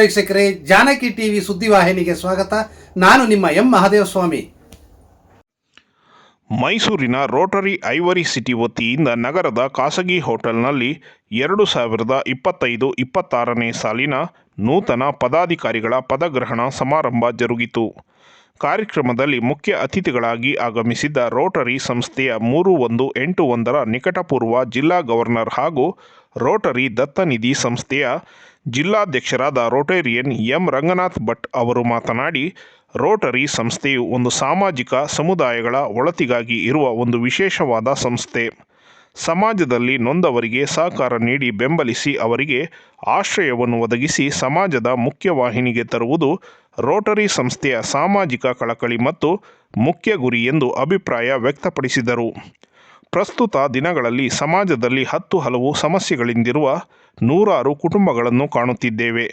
ವೀಕ್ಷಕರೇ, ಜಾನಕಿ ಟಿವಿ ಸುದ್ದಿವಾಹಿನಿಗೆ ಸ್ವಾಗತ. ನಾನು ನಿಮ್ಮ ಎಂ ಮಹಾದೇವಸ್ವಾಮಿ. ಮೈಸೂರಿನ ರೋಟರಿ ಐವರಿ ಸಿಟಿ ವತಿಯಿಂದ ನಗರದ ಖಾಸಗಿ ಹೋಟೆಲ್ನಲ್ಲಿ ಎರಡು ಸಾವಿರದ ಇಪ್ಪತ್ತೈದು ಇಪ್ಪತ್ತಾರನೇ ಸಾಲಿನ ನೂತನ ಪದಾಧಿಕಾರಿಗಳ ಪದಗ್ರಹಣ ಸಮಾರಂಭ ಜರುಗಿತು. ಕಾರ್ಯಕ್ರಮದಲ್ಲಿ ಮುಖ್ಯ ಅತಿಥಿಗಳಾಗಿ ಆಗಮಿಸಿದ್ದ ರೋಟರಿ ಸಂಸ್ಥೆಯ ಮೂರು ಒಂದು ಎಂಟು ಒಂದರ ನಿಕಟಪೂರ್ವ ಜಿಲ್ಲಾ ಗವರ್ನರ್ ಹಾಗೂ ರೋಟರಿ ದತ್ತನಿಧಿ ಸಂಸ್ಥೆಯ ಜಿಲ್ಲಾಧ್ಯಕ್ಷರಾದ ರೋಟೇರಿಯನ್ ಎಂ ರಂಗನಾಥ್ ಭಟ್ ಅವರು ಮಾತನಾಡಿ, ರೋಟರಿ ಸಂಸ್ಥೆಯು ಒಂದು ಸಾಮಾಜಿಕ ಸಮುದಾಯಗಳ ಒಳತಿಗಾಗಿ ಇರುವ ಒಂದು ವಿಶೇಷವಾದ ಸಂಸ್ಥೆ. ಸಮಾಜದಲ್ಲಿ ನೊಂದವರಿಗೆ ಸಹಕಾರ ನೀಡಿ ಬೆಂಬಲಿಸಿ ಅವರಿಗೆ ಆಶ್ರಯವನ್ನು ಒದಗಿಸಿ ಸಮಾಜದ ಮುಖ್ಯವಾಹಿನಿಗೆ ತರುವುದು ರೋಟರಿ ಸಂಸ್ಥೆಯ ಸಾಮಾಜಿಕ ಕಳಕಳಿ ಮತ್ತು ಮುಖ್ಯ ಗುರಿ ಎಂದು ಅಭಿಪ್ರಾಯ ವ್ಯಕ್ತಪಡಿಸಿದರು. ಪ್ರಸ್ತುತ ದಿನಗಳಲ್ಲಿ ಸಮಾಜದಲ್ಲಿ ಹತ್ತು ಹಲವು ಸಮಸ್ಯೆಗಳಿಂದಿರುವ ನೂರಾರು ಕುಟುಂಬಗಳನ್ನು ಕಾಣುತ್ತಿದ್ದೇವೆ.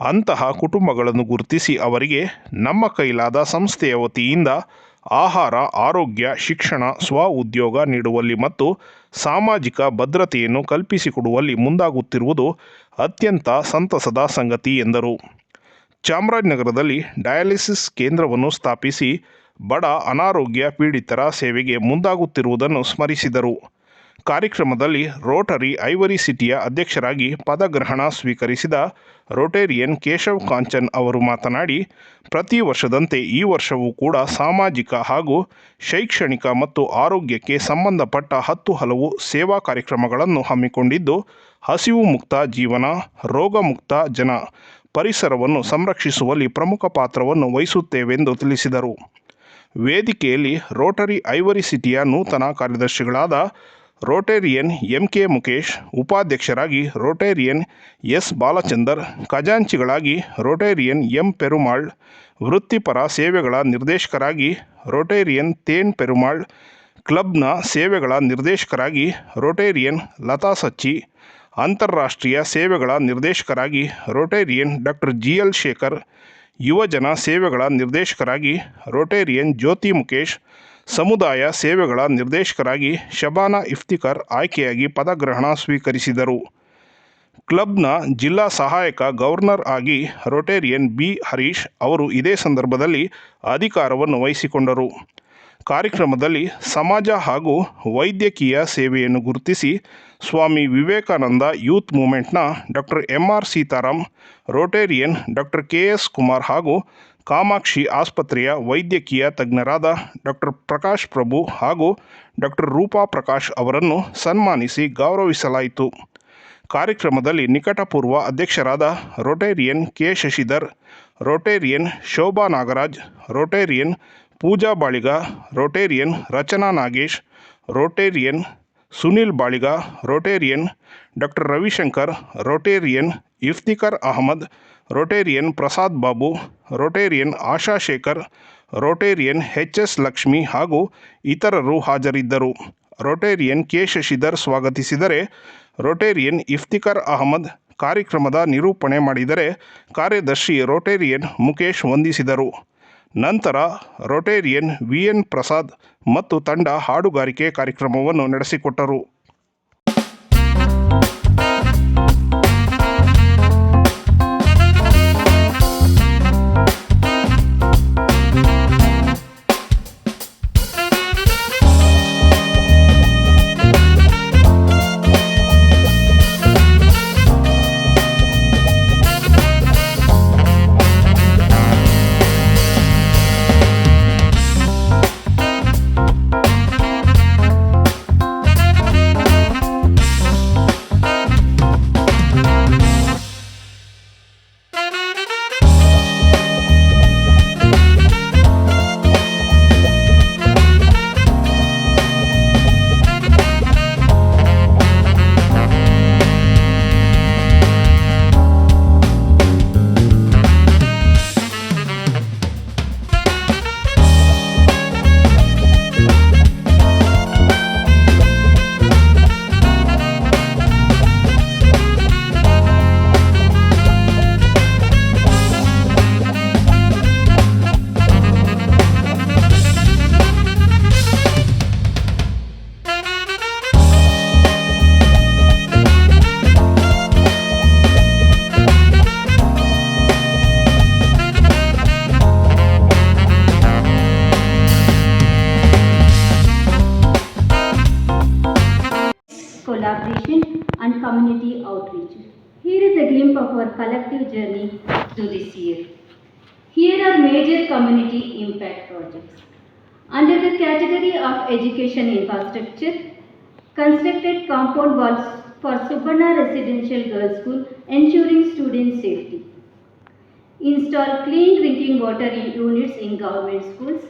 ಅಂತಹ ಕುಟುಂಬಗಳನ್ನು ಗುರುತಿಸಿ ಅವರಿಗೆ ನಮ್ಮ ಕೈಲಾದ ಸಂಸ್ಥೆಯ ವತಿಯಿಂದ ಆಹಾರ, ಆರೋಗ್ಯ, ಶಿಕ್ಷಣ, ಸ್ವ ಉದ್ಯೋಗ ನೀಡುವಲ್ಲಿ ಮತ್ತು ಸಾಮಾಜಿಕ ಭದ್ರತೆಯನ್ನು ಕಲ್ಪಿಸಿಕೊಡುವಲ್ಲಿ ಮುಂದಾಗುತ್ತಿರುವುದು ಅತ್ಯಂತ ಸಂತಸದ ಸಂಗತಿ ಎಂದರು. ಚಾಮರಾಜನಗರದಲ್ಲಿ ಡಯಾಲಿಸಿಸ್ ಕೇಂದ್ರವನ್ನು ಸ್ಥಾಪಿಸಿ ಬಡ ಅನಾರೋಗ್ಯ ಪೀಡಿತರ ಸೇವೆಗೆ ಮುಂದಾಗುತ್ತಿರುವುದನ್ನು ಸ್ಮರಿಸಿದರು. ಕಾರ್ಯಕ್ರಮದಲ್ಲಿ ರೋಟರಿ ಐವರಿ ಸಿಟಿಯ ಅಧ್ಯಕ್ಷರಾಗಿ ಪದಗ್ರಹಣ ಸ್ವೀಕರಿಸಿದ ರೋಟೇರಿಯನ್ ಕೇಶವ್ ಕಾಂಚನ್ ಅವರು ಮಾತನಾಡಿ, ಪ್ರತಿ ವರ್ಷದಂತೆ ಈ ವರ್ಷವೂ ಕೂಡ ಸಾಮಾಜಿಕ ಹಾಗೂ ಶೈಕ್ಷಣಿಕ ಮತ್ತು ಆರೋಗ್ಯಕ್ಕೆ ಸಂಬಂಧಪಟ್ಟ ಹತ್ತು ಹಲವು ಸೇವಾ ಕಾರ್ಯಕ್ರಮಗಳನ್ನು ಹಮ್ಮಿಕೊಂಡಿದ್ದು, ಹಸಿವು ಮುಕ್ತ ಜೀವನ, ರೋಗ ಮುಕ್ತ ಜನ ಪರಿಸರವನ್ನು ಸಂರಕ್ಷಿಸುವಲ್ಲಿ ಪ್ರಮುಖ ಪಾತ್ರವನ್ನು ವಹಿಸುತ್ತೇವೆಂದು ತಿಳಿಸಿದರು. ವೇದಿಕೆಯಲ್ಲಿ ರೋಟರಿ ಐವರಿ ಸಿಟಿಯ ನೂತನ ಕಾರ್ಯದರ್ಶಿಗಳಾದ ರೋಟೇರಿಯನ್ ಎಂ ಕೆ ಮುಕೇಶ್ ಉಪಾಧ್ಯಕ್ಷರಾಗಿ ರೋಟೇರಿಯನ್ ಎಸ್ ಬಾಲಚಂದರ್, ಖಜಾಂಚಿಗಳಾಗಿ ರೋಟೇರಿಯನ್ ಎಂ ಪೆರುಮಾಳ್, ವೃತ್ತಿಪರ ಸೇವೆಗಳ ನಿರ್ದೇಶಕರಾಗಿ ರೋಟೇರಿಯನ್ ತೇನ್ ಪೆರುಮಾಳ್, ಕ್ಲಬ್ನ ಸೇವೆಗಳ ನಿರ್ದೇಶಕರಾಗಿ ರೋಟೇರಿಯನ್ ಲತಾ ಸಚ್ಚಿ, ಅಂತಾರಾಷ್ಟ್ರೀಯ ಸೇವೆಗಳ ನಿರ್ದೇಶಕರಾಗಿ Rotarian doctor G L Shekhar, ಯುವಜನ ಸೇವೆಗಳ ನಿರ್ದೇಶಕರಾಗಿ ರೋಟೇರಿಯನ್ ಜ್ಯೋತಿ ಮುಕೇಶ್ ಸಮುದಾಯ ಸೇವೆಗಳ ನಿರ್ದೇಶಕರಾಗಿ ಶಬಾನಾ ಇಫ್ತಿಕರ್ ಆಯ್ಕೆಯಾಗಿ ಪದಗ್ರಹಣ ಸ್ವೀಕರಿಸಿದರು. ಕ್ಲಬ್ನ ಜಿಲ್ಲಾ ಸಹಾಯಕ ಗವರ್ನರ್ ಆಗಿ ರೊಟೇರಿಯನ್ ಬಿ ಹರೀಶ್ ಅವರು ಇದೇ ಸಂದರ್ಭದಲ್ಲಿ ಅಧಿಕಾರವನ್ನು ವಹಿಸಿಕೊಂಡರು. ಕಾರ್ಯಕ್ರಮದಲ್ಲಿ ಸಮಾಜ ಹಾಗೂ ವೈದ್ಯಕೀಯ ಸೇವೆಯನ್ನು ಗುರುತಿಸಿ Swami Vivekananda youth ಮೂಮೆಂಟ್ನ doctor M R Sitaram, Rotarian doctor K S Kumar ಹಾಗೂ ಕಾಮಾಕ್ಷಿ ಆಸ್ಪತ್ರೆಯ ವೈದ್ಯಕೀಯ ತಜ್ಞರಾದ ಡಾಕ್ಟರ್ ಪ್ರಕಾಶ್ ಪ್ರಭು ಹಾಗೂ ಡಾಕ್ಟರ್ ರೂಪಾ ಪ್ರಕಾಶ್ ಅವರನ್ನು ಸನ್ಮಾನಿಸಿ ಗೌರವಿಸಲಾಯಿತು. ಕಾರ್ಯಕ್ರಮದಲ್ಲಿ ನಿಕಟಪೂರ್ವ ಅಧ್ಯಕ್ಷರಾದ Rotarian K. Shashidhar, Rotarian Shobha Nagaraj, Rotarian Pooja Baliga, Rotarian Rachana Nagesh, Rotarian Sunil Baliga, Rotarian doctor Ravishankar, Rotarian Iftikhar Ahmed Rotarian Prasad Babu, Rotarian Asha Shekhar, Rotarian H S Lakshmi ಹಾಗೂ ಇತರರು ಹಾಜರಿದ್ದರು. Rotarian K Shashidhar ಸ್ವಾಗತಿಸಿದರೆ, Rotarian Iftikhar Ahmed ಕಾರ್ಯಕ್ರಮದ ನಿರೂಪಣೆ ಮಾಡಿದರೆ ಕಾರ್ಯದರ್ಶಿ Rotarian Mukesh ವಂದಿಸಿದರು. ನಂತರ ರೋಟೇರಿಯನ್ ವಿ ಎನ್ ಪ್ರಸಾದ್ ಮತ್ತು ತಂಡ ಹಾಡುಗಾರಿಕೆ ಕಾರ್ಯಕ್ರಮವನ್ನು ನಡೆಸಿಕೊಟ್ಟರು. Community outreach. Here is a glimpse of our collective journey through this year. Here are major community impact projects. Under the category of education infrastructure, constructed compound walls for Subarna Residential Girls School ensuring student safety. Install clean drinking water units in government schools.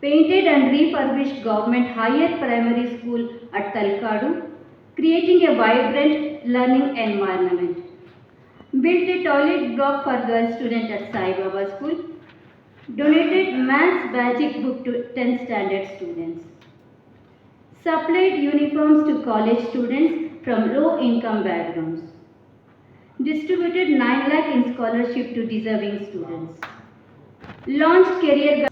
Painted and refurbished government higher primary school at Talkadu, creating a vibrant learning environment. Built a toilet block for girl student at Sai Baba School. Donated maths magic book to 10 standard students. Supplied uniforms to college students from low income backgrounds. Distributed 9 lakh in scholarship to deserving students. Launched career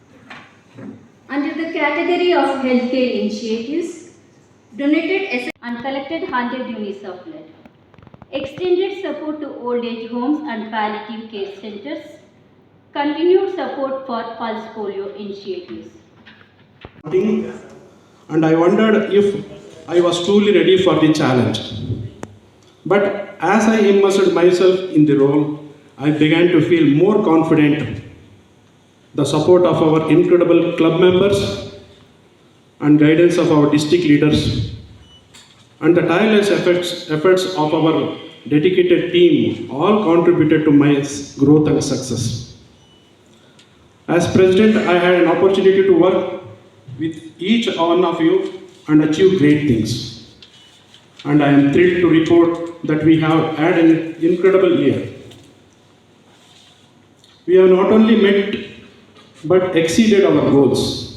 under the category of healthcare initiatives. Donated S- and collected 100 units of blood. Extended support to old age homes and palliative care centers. Continued support for pulse polio initiatives. and I wondered if I was truly ready for the challenge. But as I immersed myself in the role, I began to feel more confident. The support of our incredible club members and guidance of our district leaders and the tireless efforts, efforts of our dedicated team all contributed to my growth and success. As president, I had an opportunity to work with each one of you and achieve great things. And I am thrilled to report that we have had an incredible year. We have not only met but exceeded our goals.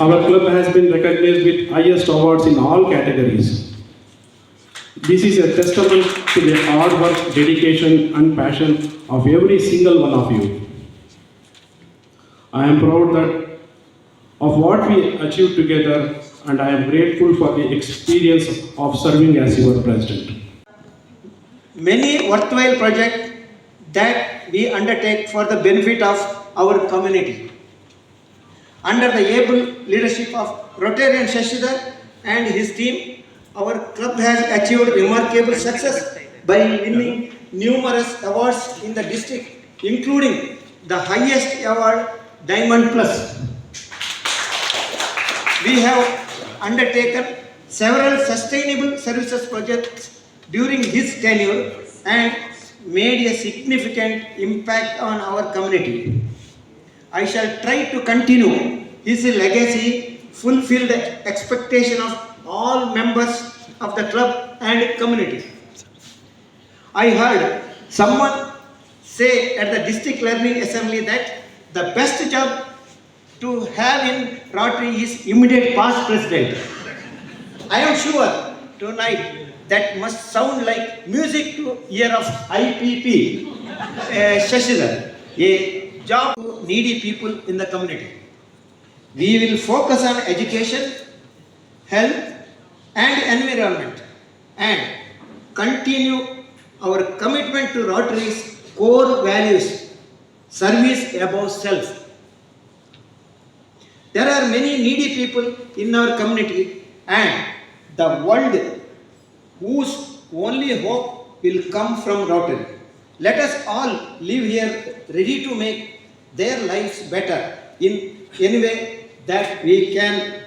Our club has been recognized with highest awards in all categories. This is a testament to the hard work, dedication, and passion of every single one of you. I am proud that of what we achieved together, and I am grateful for the experience of serving as your president. many worthwhile projects that we undertake for the benefit of our community. Under the able leadership of Rotarian Shashidhar and his team, our club has achieved remarkable success by winning numerous awards in the district, including the highest award, Diamond Plus. We have undertaken several sustainable services projects during his tenure and made a significant impact on our community. I shall try to continue his legacy, fulfill the expectation of all members of the club and community. I heard someone say at the district learning assembly that the best job to have in Rotary is immediate past president. I am sure tonight that must sound like music to ear of IPP, uh, Shashidhar, job to needy people in the community. We will focus on education, health and environment and continue our commitment to Rotary's core values, service above self. There are many needy people in our community and the world whose only hope will come from Rotary. Let us all live here ready to make their lives better in any way that we can.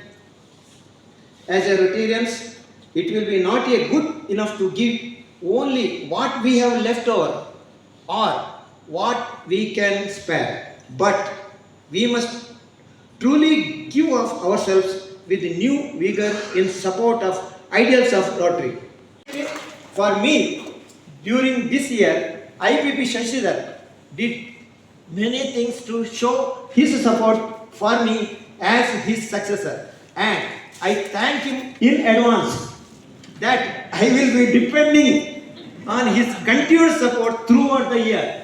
As a Rotarians, it will be not a good enough to give only what we have left over or what we can spare, but we must truly give of ourselves with new vigor in support of ideals of Rotary. For me, during this year, IPP Shashidhar did many things to show his support for me as his successor. And I thank him in advance that I will be depending on his continued support throughout the year.